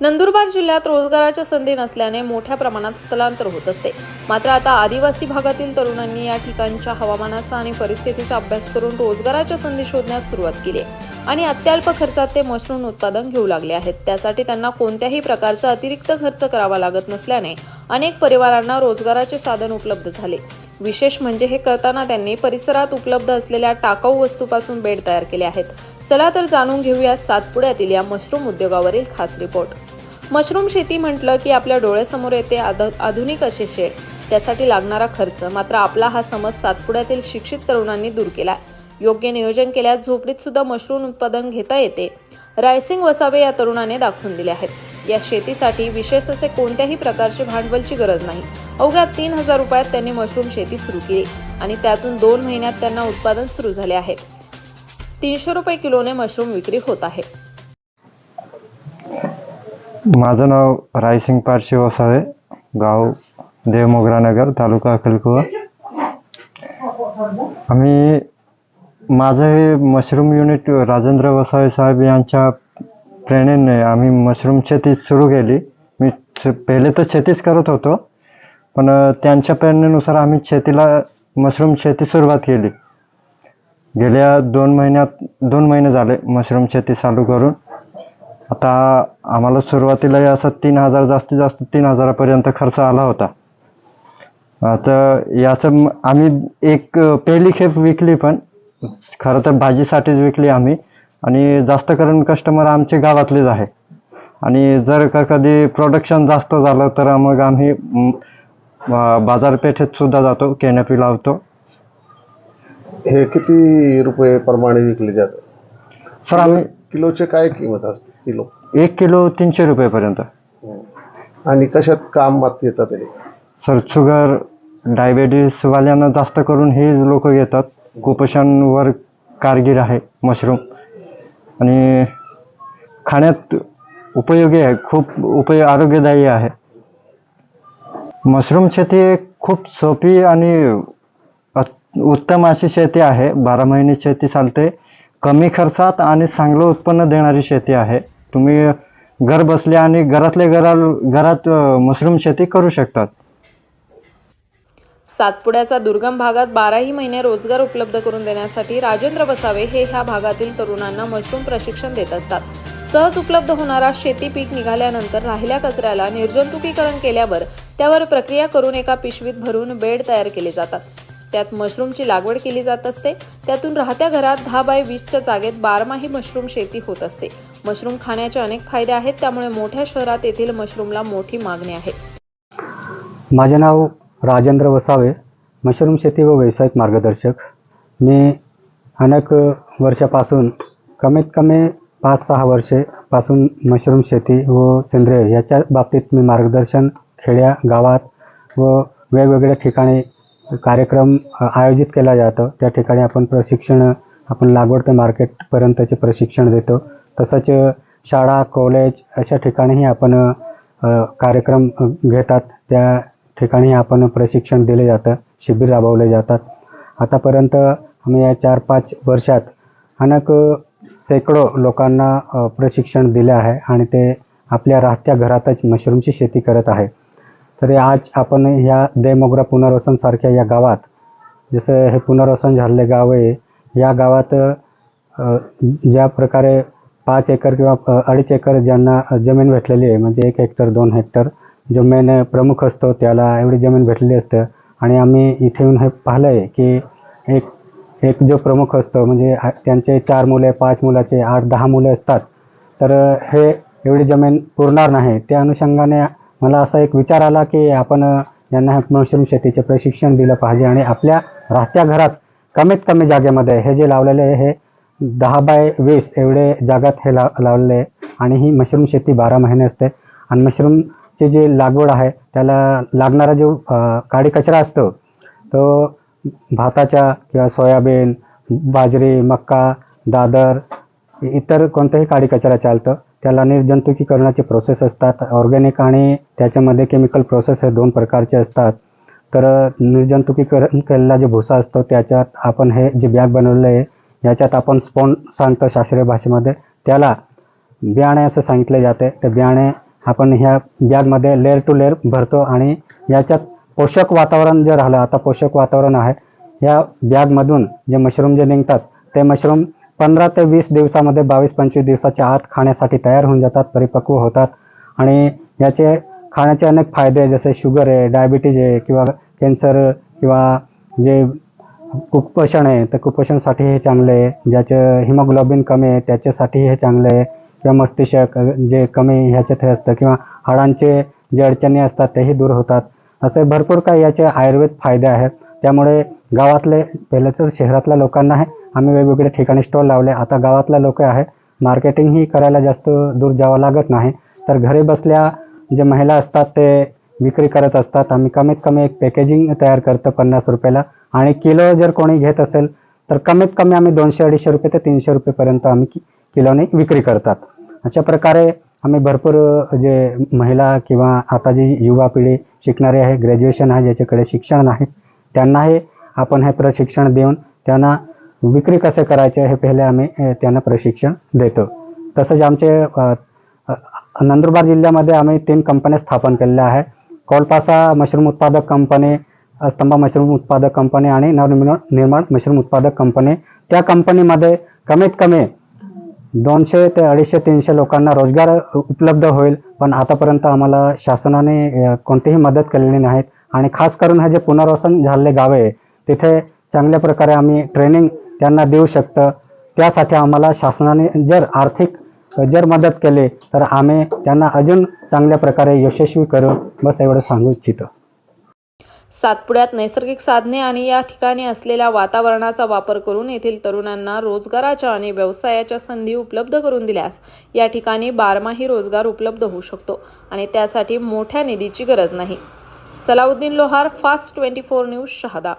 नंदुरबार जिल्ह्यात रोजगाराच्या संधी नसल्याने मोठ्या प्रमाणात स्थलांतर होत असते. मात्र आता आदिवासी भागातील तरुणांनी या ठिकाणच्या हवामानाचा आणि परिस्थितीचा अभ्यास करून रोजगाराच्या संधी शोधण्यास सुरुवात केली आणि अत्यल्प खर्चात ते मशरूम उत्पादन घेऊ लागले आहेत. त्यासाठी त्यांना कोणत्याही प्रकारचा अतिरिक्त खर्च करावा लागत नसल्याने अनेक परिवारांना रोजगाराचे साधन उपलब्ध झाले. विशेष म्हणजे हे करताना त्यांनी परिसरात उपलब्ध असलेल्या टाकाऊ वस्तूपासून बेड तयार केले आहेत. चला तर जाणून घेऊया सातपुड्यातील या मशरूम उद्योगावरील खास रिपोर्ट. मशरूम शेती म्हटलं की आपल्या डोळ्यासमोर येते आध- आधुनिक असे शेड त्यासाठी लागणारा खर्च मात्र आपला हा समज सातपुड्यातील शिक्षित तरुणांनी दूर केला. योग्य नियोजन केल्यास झोपडीत सुद्धा मशरूम उत्पादन घेता येते. रायसिंग वसावे या तरुणाने दाखवून दिले आहेत. या शेतीसाठी विशेष असे कोणत्याही प्रकारचे भांडवलची गरज नाही. अवघ्या तीन हजार रुपयात त्यांनी मशरूम शेती सुरू केली आणि त्यातून दोन महिन्यात त्यांना उत्पादन सुरू झाले आहे. तीनशे रुपये किलोने मशरूम विक्री होत आहे. माझं नाव रायसिंग पारशी वसावे गाव देवमोगरानगर तालुका अकलकुवा आम्ही माझं हे मशरूम युनिट राजेंद्र वसावे साहेब यांच्या प्रेरणेने आम्ही मशरूम शेती सुरू केली. मी पहिले तर शेतीच करत होतो पण त्यांच्या प्रेरणेनुसार आम्ही शेतीला मशरूम शेती सुरुवात केली. गेल्या दोन महिन्यात दोन महिने झाले मशरूम शेती चालू करून. आता आम्हाला सुरुवातीला असं तीन हजार जास्तीत जास्त तीन हजारापर्यंत खर्च आला होता. आता याचं आम्ही एक पहिली खेप विकली पण खरं तर भाजीसाठीच विकली आम्ही. आणि जास्त करून कस्टमर आमचे गावातलेच आहे. आणि जर का कधी प्रोडक्शन जास्त झालं तर मग आम्ही बाजारपेठेत सुद्धा जातो कॅनपी लावतो. हे किती रुपये प्रमाणे विकले जातात? सर आम्ही किलोचे काय किंमत असते? किलो. एक किलो तीनशे रुपयेपर्यंत. आणि कशात काम मात येतात हे? सर शुगर डायबेटीसवाल्यांना जास्त करून हे लोक घेतात. कुपोषणवर कारगीर आहे मशरूम आणि खाण्यात उपयोगी आहे खूप उपयोग आरोग्यदायी आहे. मशरूम शेती खूप सोपी आणि उत्तम अशी शेती आहे. बारा महिने शेती चालते. कमी खर्चात आणि चांगलं उत्पन्न देणारी शेती आहे. तुम्ही घर बसल्या आणि घरातल्या घरा घरात मशरूम शेती करू शकतात. सातपुड्याचा दुर्गम भागात बाराही महिने रोजगार उपलब्ध करून देण्यासाठी राजेंद्र वसावे हे ह्या भागातील तरुणांना मशरूम प्रशिक्षण देत असतात. सहज उपलब्ध होणारा शेती पीक निघाल्यानंतर राहिल्या कचऱ्याला निर्जंतुकीकरण केल्यावर त्यावर प्रक्रिया करून एका पिशवीत भरून बेड तयार केले जातात. त्यात मशरूमची लागवड केली जात असते. त्यातून राहत्या घरात दहा बाय वीसच्या जागेत बारमाही मशरूम शेती होत असते. मशरूम खाण्याचे अनेक फायदे आहेत त्यामुळे मोठ्या शहरात येथील मशरूमला मोठी मागणी आहे. माझे नाव राजेंद्र वसावे मशरूम शेती व व्यावसायिक मार्गदर्शक. मी अनेक वर्षापासून कमीत कमी पाच सहा वर्षेपासून मशरूम शेती व सेंद्रिय याच्या बाबतीत मी मार्गदर्शन खेड्या गावात व वेगवेगळ्या ठिकाणी कार्यक्रम आयोजित केला जातो. त्या ठिकाणी आपण प्रशिक्षण आपण लागवड ते मार्केटपर्यंतचे प्रशिक्षण देतो. तसंच शाळा कॉलेज अशा ठिकाणीही आपण कार्यक्रम घेतात. त्या ठिकाणी आपण प्रशिक्षण दिले जातं. शिबिर राबवले जातात. आतापर्यंत आम्ही या चार पाच वर्षात अनेक शेकडो लोकांना प्रशिक्षण दिले आहे आणि ते आपल्या राहत्या घरातच मशरूमची शेती करत आहे. तरी आज आपण ह्या देमोगरा पुनर्वसनसारख्या या गावात जसं हे पुनर्वसन झालेले गाव आहे या गावात ज्या प्रकारे पाच एकर किंवा अडीच एकर ज्यांना जमीन भेटलेली आहे म्हणजे एक हेक्टर दोन हेक्टर जो मेन प्रमुख असतो त्याला एवढी जमीन भेटलेली असतं. आणि आम्ही इथे येऊन हे पाहिलं आहे की एक एक जो प्रमुख असतो म्हणजे त्यांचे चार मुले पाच मुलाचे आठ दहा मुले असतात. तर हे एवढी जमीन पुरणार नाही. त्या अनुषंगाने मला असा एक विचार आला की आपण यांना मशरूम शेतीचे प्रशिक्षण दिलं पाहिजे आणि आपल्या राहत्या घरात कमीत कमी जागेमध्ये हे जे लावलेले आहे हे दहा बाय वीस एवढे जागात हे लाव लावलेले आणि ही मशरूम शेती बारा महिने असते. आणि मशरूमची जी लागवड आहे त्याला लागणारा जो काळी काडी कचरा असतो तो भाताच्या किंवा सोयाबीन बाजरी मक्का दादर इतर कोणताही काडी कचरा चालतं. त्याला निर्जंतुकीकरणाचे प्रोसेस असतात. ऑर्गॅनिक आणि त्याच्यामध्ये केमिकल प्रोसेस हे दोन प्रकारचे असतात. तर निर्जंतुकीकरण केलेला जो भुसा असतो त्याच्यात आपण हे जे बॅग बनवलेलं आहे याच्यात आपण स्पॉन सांगतो शास्त्रीय भाषेमध्ये. त्याला बियाणे असं सांगितले जाते. ते बियाणे आपण ह्या बॅगमध्ये लेअर टू लेअर भरतो आणि याच्यात पोषक वातावरण जे राहिलं आता पोषक वातावरण आहे या बॅगमधून जे मशरूम जे निघतात ते मशरूम पंधरा ते वीस दिवसामध्ये बावीस पंचवीस दिवसाच्या आत खाण्यासाठी तयार होऊन जातात परिपक्व होतात. आणि याचे खाण्याचे अनेक फायदे आहे, जसे शुगर आहे डायबिटीज आहे किंवा कॅन्सर किंवा जे कुपोषण आहे तर कुपोषणसाठी हे चांगले आहे. ज्याचं हिमोग्लोबिन कमी आहे त्याच्यासाठी हे चांगलं आहे. किंवा मस्तिष्क जे कमी ह्याच्यात हे असतं. किंवा हाडांचे जे अडचणी असतात तेही दूर होतात. असे भरपूर काही याचे आयुर्वेद फायदे आहेत. त्यामुळे गावातले पहिले तर शहरातल्या लोकांना आहे. आम्ही वेगवेगळ्या ठिकाणी स्टॉल लावले. आता गावातल्या लोक आहे मार्केटिंगही करायला जास्त दूर जावं लागत नाही. तर घरी बसल्या जे महिला असतात ते विक्री करत असतात. आम्ही कमीत कमी एक पॅकेजिंग तयार करतो पन्नास रुपयाला. आणि किलो जर कोणी घेत असेल तर कमीत कमी आम्ही दोनशे अडीचशे रुपये ते तीनशे रुपयेपर्यंत आम्ही कि किलोने विक्री करतात. अशा प्रकारे आम्ही भरपूर जे महिला किंवा आता जी युवा पिढी शिकणारी आहे ग्रॅज्युएशन आहे ज्याच्याकडे शिक्षण नाही त्यांनाही आपण हे प्रशिक्षण देऊन त्यांना विक्री कसे करायचे हे पहिले आम्ही त्यांना प्रशिक्षण देतो. तसंच आमचे नंदुरबार जिल्ह्यामध्ये आम्ही तीन कंपन्या स्थापन केलेल्या आहे कोलपासा मशरूम उत्पादक कंपनी स्तंभा मशरूम उत्पादक कंपनी आणि नवनिर्माण निर्माण मशरूम उत्पादक कंपनी त्या कंपनीमध्ये कमीत कमी दोनशे ते अडीचशे तीनशे लोकांना रोजगार उपलब्ध होईल. पण आतापर्यंत आम्हाला शासनाने कोणतीही मदत केलेली नाहीत. आणि खास करून हे जे पुनर्वसन झालेले गावे आहे, तिथे चांगल्या प्रकारे आम्ही ट्रेनिंग त्यांना देऊ शकतं. त्यासाठी आम्हाला शासनाने जर आर्थिक जर मदत केली तर आम्ही त्यांना अजून चांगल्या प्रकारे यशस्वी करू बस एवढं सांगू इच्छितो. सातपुड्यात नैसर्गिक साधने आणि या ठिकाणी असलेल्या वातावरणाचा वापर करून येथील तरुणांना रोजगाराच्या आणि व्यवसायाच्या संधी उपलब्ध करून दिल्यास या ठिकाणी बारमाही रोजगार उपलब्ध होऊ शकतो आणि त्यासाठी मोठ्या निधीची गरज नाही. Salauddin Lohar fast twenty four news Shahada.